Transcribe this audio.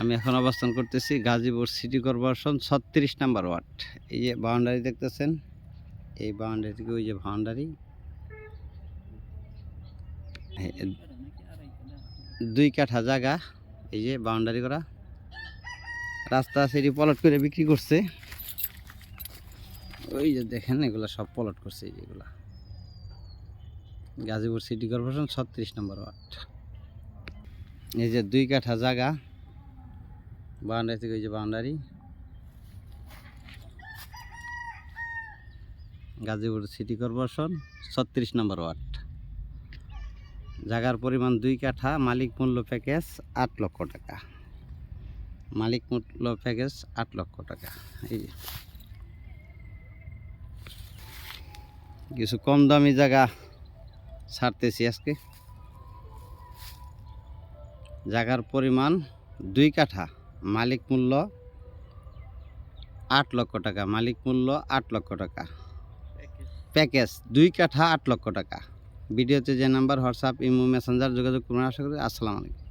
আমি এখন অবস্থান করতেছি গাজীপুর সিটি কর্পোরেশন ছত্রিশ নাম্বার ওয়ার্ড। এই যে বাউন্ডারি দেখতেছেন? এই বাউন্ডারি থেকে ওই যে বাউন্ডারি? দুই কাঠা জায়গা, এই যে বাউন্ডারি করা। রাস্তা সেটি পলট করে বিক্রি করছে। ওই যে দেখেন, এগুলো সব পলট করছে, এই যেগুলা গাজীপুর সিটি কর্পোরেশন ছত্রিশ নম্বর ওয়ার্ড। এই যে দুই কাঠা জায়গা বাউন্ডারি থেকে ওই যে বাউন্ডারি। গাজীপুর সিটি কর্পোরেশন, ছত্রিশ নম্বর ওয়ার্ড। জায়গার পরিমাণ দুই কাঠা, মালিক মূল্য প্যাকেজ আট লক্ষ টাকা। মালিক মূল্য প্যাকেজ আট লক্ষ টাকা। এই কিছু কম দামি জায়গা ছাড়তেছি আজকে। জায়গার পরিমাণ দুই কাঠা মালিক মূল্য আট লক্ষ টাকা, মালিক মূল্য আট লক্ষ টাকা। প্যাকেজ, দুই কাঠা আট লক্ষ টাকা। ভিডিওতে যে নাম্বার, হোয়াটসঅ্যাপ, ইমো, মেসেঞ্জার যোগাযোগ করুন আশা করি। আসসালামু আলাইকুম।